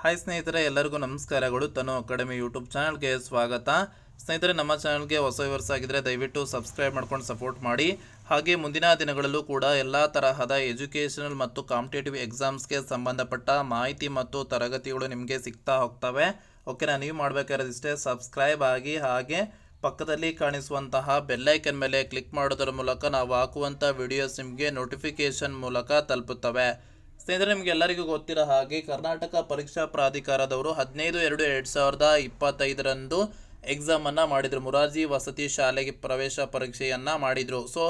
Hi ಸ್ನೇಹಿತರೆ, ಎಲ್ಲರಿಗೂ ನಮಸ್ಕಾರಗಳು. ತನು ಅಕಾಡೆಮಿ ಯೂಟ್ಯೂಬ್ ಚಾನಲ್ಗೆ ಸ್ವಾಗತ. ಸ್ನೇಹಿತರೆ, ನಮ್ಮ ಚಾನಲ್ಗೆ ಹೊಸ ವರ್ಷ ಆಗಿದ್ರೆ ದಯವಿಟ್ಟು ಸಬ್ಸ್ಕ್ರೈಬ್ ಮಾಡ್ಕೊಂಡು ಸಪೋರ್ಟ್ ಮಾಡಿ. ಹಾಗೆ ಮುಂದಿನ ದಿನಗಳಲ್ಲೂ ಕೂಡ ಎಲ್ಲ ತರಹದ ಎಜುಕೇಷನಲ್ ಮತ್ತು ಕಾಂಪಿಟೇಟಿವ್ ಎಕ್ಸಾಮ್ಸ್ಗೆ ಸಂಬಂಧಪಟ್ಟ ಮಾಹಿತಿ ಮತ್ತು ತರಗತಿಗಳು ನಿಮಗೆ ಸಿಗ್ತಾ ಹೋಗ್ತವೆ. ಓಕೆ ನಾನು ನೀವು ಮಾಡಬೇಕಾಗಿರೋದಿಷ್ಟೇ ಸಬ್ಸ್ಕ್ರೈಬ್ ಆಗಿ, ಹಾಗೆ ಪಕ್ಕದಲ್ಲಿ ಕಾಣಿಸುವಂತಹ ಬೆಲ್ಲೈಕನ್ ಮೇಲೆ ಕ್ಲಿಕ್ ಮಾಡೋದರ ಮೂಲಕ ನಾವು ಹಾಕುವಂಥ ವಿಡಿಯೋಸ್ ನಿಮಗೆ ನೋಟಿಫಿಕೇಷನ್ ಮೂಲಕ ತಲುಪುತ್ತವೆ. ಸ್ನೇಹಿತರೆ, ನಿಮಗೆ ಎಲ್ಲರಿಗೂ ಗೊತ್ತಿರೋ ಹಾಗೆ ಕರ್ನಾಟಕ ಪರೀಕ್ಷಾ ಪ್ರಾಧಿಕಾರದವರು ಹದಿನೈದು ಎರಡು ಎರಡು ಸಾವಿರದ ಇಪ್ಪತ್ತೈದರಂದು ಎಕ್ಸಾಮನ್ನು ಮಾಡಿದರು. ಮುರಾರ್ಜಿ ವಸತಿ ಶಾಲೆಗೆ ಪ್ರವೇಶ ಪರೀಕ್ಷೆಯನ್ನು ಮಾಡಿದರು. ಸೊ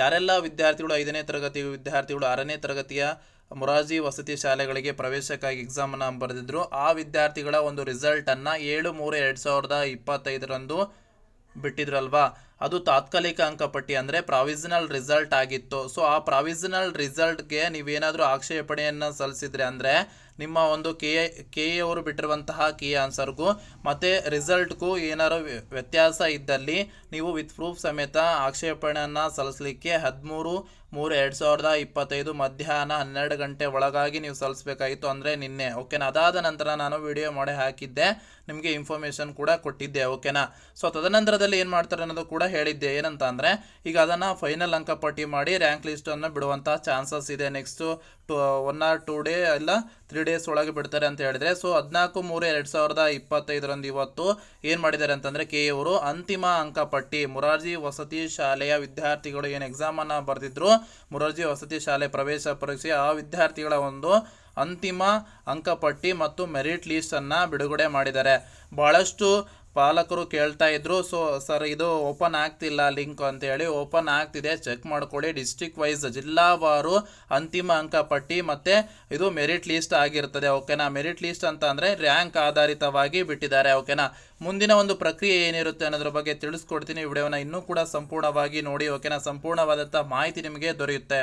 ಯಾರೆಲ್ಲ ವಿದ್ಯಾರ್ಥಿಗಳು ಐದನೇ ತರಗತಿ, ವಿದ್ಯಾರ್ಥಿಗಳು ಆರನೇ ತರಗತಿಯ ಮೊರಾರ್ಜಿ ವಸತಿ ಶಾಲೆಗಳಿಗೆ ಪ್ರವೇಶಕ್ಕಾಗಿ ಎಕ್ಸಾಮನ್ನು ಬರೆದಿದ್ರು. ಆ ವಿದ್ಯಾರ್ಥಿಗಳ ಒಂದು ರಿಸಲ್ಟನ್ನು ಏಳು ಮೂರು ಎರಡು ಸಾವಿರದ ಇಪ್ಪತ್ತೈದರಂದು ಬಿಟ್ಟಿದ್ರಲ್ವಾ? ಅದು ತಾತ್ಕಾಲಿಕ ಅಂಕಪಟ್ಟಿ ಅಂದರೆ ಪ್ರಾವಿಸನಲ್ ರಿಸಲ್ಟ್ ಆಗಿತ್ತು. ಸೊ ಆ ಪ್ರಾವಿಸನಲ್ ರಿಸಲ್ಟ್ಗೆ ನೀವೇನಾದರೂ ಆಕ್ಷೇಪಣೆಯನ್ನು ಸಲ್ಲಿಸಿದ್ರೆ ಅಂದರೆ ನಿಮ್ಮ ಒಂದು ಕೆ ಕೆ ಅವರು ಬಿಟ್ಟಿರುವಂತಹ ಕೆ ಆನ್ಸರ್ಗೂ ಮತ್ತು ರಿಸಲ್ಟ್ಗೂ ಏನಾದ್ರು ವ್ಯತ್ಯಾಸ ಇದ್ದಲ್ಲಿ ನೀವು ವಿತ್ ಪ್ರೂಫ್ ಸಮೇತ ಆಕ್ಷೇಪಣೆಯನ್ನು ಸಲ್ಲಿಸಲಿಕ್ಕೆ ಹದಿಮೂರು, ಮೂರು ಎರಡು ಸಾವಿರದ ಇಪ್ಪತ್ತೈದು ಮಧ್ಯಾಹ್ನ ಹನ್ನೆರಡು ಗಂಟೆ ಒಳಗಾಗಿ ನೀವು ಸಲ್ಲಿಸಬೇಕಾಗಿತ್ತು ಅಂದರೆ ನಿನ್ನೆ ಓಕೆನಾ ಅದಾದ ನಂತರ ನಾನು ವಿಡಿಯೋ ಮಾಡಿ ಹಾಕಿದ್ದೆ, ನಿಮಗೆ ಇನ್ಫಾರ್ಮೇಷನ್ ಕೂಡ ಕೊಟ್ಟಿದ್ದೆ ಓಕೆನಾ ಸೊ ತದನಂತರದಲ್ಲಿ ಏನು ಮಾಡ್ತಾರೆ ಅನ್ನೋದು ಕೂಡ ಹೇಳಿದ್ದೆ. ಏನಂತ ಅಂದರೆ ಈಗ ಅದನ್ನು ಫೈನಲ್ ಅಂಕಪಟ್ಟಿ ಮಾಡಿ ರ್ಯಾಂಕ್ ಲಿಸ್ಟನ್ನು ಬಿಡುವಂಥ ಚಾನ್ಸಸ್ ಇದೆ. Next to one or two day ಇಲ್ಲ ತ್ರೀ ಡೇಸ್ ಒಳಗೆ ಬಿಡ್ತಾರೆ ಅಂತ ಹೇಳಿದ್ರೆ. ಸೊ ಹದಿನಾಲ್ಕು, ಮೂರು, ಎರಡು ಸಾವಿರದ ಇಪ್ಪತ್ತೈದರಂದು ಇವತ್ತು ಏನು ಮಾಡಿದ್ದಾರೆ ಅಂತಂದರೆ, ಕೆ ಅವರು ಅಂತಿಮ ಅಂಕಪಟ್ಟಿ ಮುರಾರ್ಜಿ ವಸತಿ ಶಾಲೆಯ ವಿದ್ಯಾರ್ಥಿಗಳು ಏನು ಎಕ್ಸಾಮನ್ನು ಬರೆದಿದ್ರು, ಮುರಾರ್ಜಿ ವಸತಿ ಶಾಲೆ ಪ್ರವೇಶ ಪರೀಕ್ಷೆ ಆ ವಿದ್ಯಾರ್ಥಿಗಳ ಒಂದು ಅಂತಿಮ ಅಂಕಪಟ್ಟಿ ಮತ್ತು ಮೆರಿಟ್ ಲೀಸ್ಟನ್ನು ಬಿಡುಗಡೆ ಮಾಡಿದ್ದಾರೆ. ಭಾಳಷ್ಟು ಪಾಲಕರು ಕೇಳ್ತಾ ಇದ್ರು ಸೊ ಸರ್ ಇದು ಓಪನ್ ಆಗ್ತಿಲ್ಲ ಲಿಂಕ್ ಅಂತೇಳಿ ಓಪನ್ ಆಗ್ತಿದೆ ಚೆಕ್ ಮಾಡ್ಕೊಳ್ಳಿ ಡಿಸ್ಟಿಕ್ ವೈಸ್ ಜಿಲ್ಲಾವಾರು ಅಂತಿಮ ಅಂಕಪಟ್ಟಿ ಮತ್ತು ಇದು ಮೆರಿಟ್ ಲಿಸ್ಟ್ ಆಗಿರ್ತದೆ ಓಕೆನಾ ಮೆರಿಟ್ ಲಿಸ್ಟ್ ಅಂತ ಅಂದರೆ ರ್ಯಾಂಕ್ ಆಧಾರಿತವಾಗಿ ಬಿಟ್ಟಿದ್ದಾರೆ ಓಕೆನಾ ಮುಂದಿನ ಒಂದು ಪ್ರಕ್ರಿಯೆ ಏನಿರುತ್ತೆ ಅನ್ನೋದ್ರ ಬಗ್ಗೆ ತಿಳಿಸ್ಕೊಡ್ತೀನಿ. ವಿಡಿಯೋನ ಇನ್ನೂ ಕೂಡ ಸಂಪೂರ್ಣವಾಗಿ ನೋಡಿ ಓಕೆನಾ ಸಂಪೂರ್ಣವಾದಂಥ ಮಾಹಿತಿ ನಿಮಗೆ ದೊರೆಯುತ್ತೆ.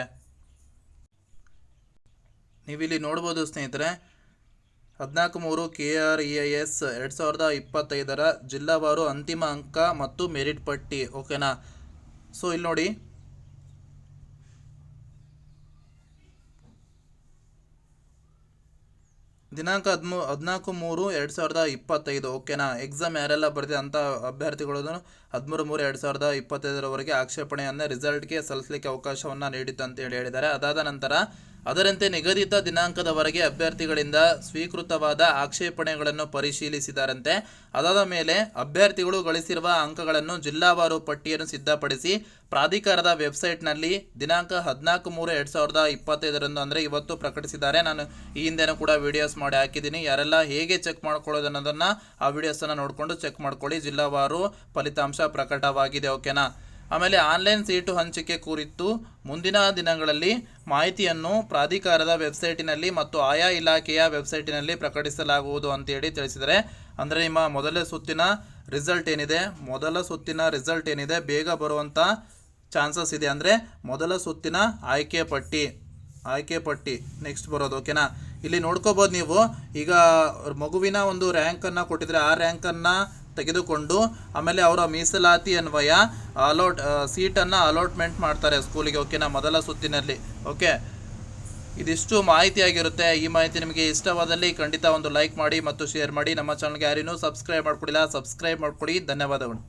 ನೀವಿಲ್ಲಿ ನೋಡ್ಬೋದು ಸ್ನೇಹಿತರೆ ಹದಿನಾಲ್ಕು ಮೂರು ಕೆ ಆರ್ ಇ ಎಸ್ ಎರಡು ಸಾವಿರದ ಇಪ್ಪತ್ತೈದರ ಜಿಲ್ಲಾವಾರು ಅಂತಿಮ ಅಂಕ ಮತ್ತು ಮೆರಿಟ್ ಪಟ್ಟಿ, ಓಕೆನಾ? ಸೊ ಇಲ್ಲಿ ನೋಡಿ. ದಿನಾಂಕ ಹದಿಮೂ, ಹದಿನಾಲ್ಕು ಮೂರು ಎರಡು ಸಾವಿರದ ಇಪ್ಪತ್ತೈದು, ಓಕೆನಾ? ಎಕ್ಸಾಮ್ ಯಾರೆಲ್ಲ ಬರೆದಿದೆ ಅಂತ ಅಭ್ಯರ್ಥಿಗಳು ಹದಿಮೂರು ಮೂರು ಎರಡು ಸಾವಿರದ ಇಪ್ಪತ್ತೈದರವರೆಗೆ ಆಕ್ಷೇಪಣೆಯನ್ನು ರಿಸಲ್ಟ್ಗೆ ಸಲ್ಲಿಸಲಿಕ್ಕೆ ಅವಕಾಶವನ್ನು ನೀಡಿತ್ತು ಅಂತ ಹೇಳಿ ಹೇಳಿದ್ದಾರೆ. ಅದಾದ ನಂತರ ಅದರಂತೆ ನಿಗದಿತ ದಿನಾಂಕದವರೆಗೆ ಅಭ್ಯರ್ಥಿಗಳಿಂದ ಸ್ವೀಕೃತವಾದ ಆಕ್ಷೇಪಣೆಗಳನ್ನು ಪರಿಶೀಲಿಸಿದರಂತೆ. ಅದಾದ ಮೇಲೆ ಅಭ್ಯರ್ಥಿಗಳು ಗಳಿಸಿರುವ ಅಂಕಗಳನ್ನು ಜಿಲ್ಲಾವಾರು ಪಟ್ಟಿಯನ್ನು ಸಿದ್ಧಪಡಿಸಿ ಪ್ರಾಧಿಕಾರದ ವೆಬ್ಸೈಟ್ನಲ್ಲಿ ದಿನಾಂಕ ಹದಿನಾಲ್ಕು ಮೂರು ಎರಡು ಸಾವಿರದ ಇಪ್ಪತ್ತೈದರಂದು ಅಂದರೆ ಇವತ್ತು ಪ್ರಕಟಿಸಿದ್ದಾರೆ. ನಾನು ಈ ಹಿಂದೆನೂ ಕೂಡ ವಿಡಿಯೋಸ್ ಮಾಡಿ ಹಾಕಿದ್ದೀನಿ. ಯಾರೆಲ್ಲ ಹೇಗೆ ಚೆಕ್ ಮಾಡ್ಕೊಳ್ಳೋದು ಅನ್ನೋದನ್ನು ಆ ವಿಡಿಯೋಸನ್ನು ನೋಡಿಕೊಂಡು ಚೆಕ್ ಮಾಡ್ಕೊಳ್ಳಿ. ಜಿಲ್ಲಾವಾರು ಫಲಿತಾಂಶ ಪ್ರಕಟವಾಗಿದೆ, ಓಕೆನಾ? ಆಮೇಲೆ ಆನ್ಲೈನ್ ಸೀಟು ಹಂಚಿಕೆ ಕುರಿತು ಮುಂದಿನ ದಿನಗಳಲ್ಲಿ ಮಾಹಿತಿಯನ್ನು ಪ್ರಾಧಿಕಾರದ ವೆಬ್ಸೈಟಿನಲ್ಲಿ ಮತ್ತು ಆಯಾ ಇಲಾಖೆಯ ವೆಬ್ಸೈಟಿನಲ್ಲಿ ಪ್ರಕಟಿಸಲಾಗುವುದು ಅಂತೇಳಿ ತಿಳಿಸಿದರೆ, ಅಂದರೆ ನಿಮ್ಮ ಮೊದಲ ಸುತ್ತಿನ ರಿಸಲ್ಟ್ ಏನಿದೆ, ಮೊದಲ ಸುತ್ತಿನ ರಿಸಲ್ಟ್ ಏನಿದೆ, ಬೇಗ ಬರುವಂಥ ಚಾನ್ಸಸ್ ಇದೆ ಅಂದರೆ ಮೊದಲ ಸುತ್ತಿನ ಆಯ್ಕೆ ಪಟ್ಟಿ ಆಯ್ಕೆ ಪಟ್ಟಿ ನೆಕ್ಸ್ಟ್ ಬರೋದು ಓಕೆನಾ ಇಲ್ಲಿ ನೋಡ್ಕೋಬೋದು ನೀವು, ಈಗ ಮಗುವಿನ ಒಂದು ರ್ಯಾಂಕನ್ನು ಕೊಟ್ಟಿದ್ರೆ ಆ ರ್ಯಾಂಕನ್ನು ತೆಗೆದುಕೊಂಡು ಆಮೇಲೆ ಅವರ ಮೀಸಲಾತಿ ಅನ್ವಯ ಅಲೋಟ್ ಸೀಟನ್ನು ಅಲೋಟ್ಮೆಂಟ್ ಮಾಡ್ತಾರೆ ಸ್ಕೂಲಿಗೆ. ಓಕೆನಾ ಮೊದಲ ಸುತ್ತಿನಲ್ಲಿ. ಓಕೆ ಇದಿಷ್ಟು ಮಾಹಿತಿಯಾಗಿರುತ್ತೆ. ಈ ಮಾಹಿತಿ ನಿಮಗೆ ಇಷ್ಟವಾದಲ್ಲಿ ಖಂಡಿತ ಒಂದು ಲೈಕ್ ಮಾಡಿ ಮತ್ತು ಶೇರ್ ಮಾಡಿ. ನಮ್ಮ ಚಾನಲ್ಗೆ ಯಾರಿನೂ ಸಬ್ಸ್ಕ್ರೈಬ್ ಮಾಡಿಕೊಡಿಲ್ಲ. ಸಬ್ಸ್ಕ್ರೈಬ್ ಮಾಡಿಕೊಡಿ. ಧನ್ಯವಾದಗಳು.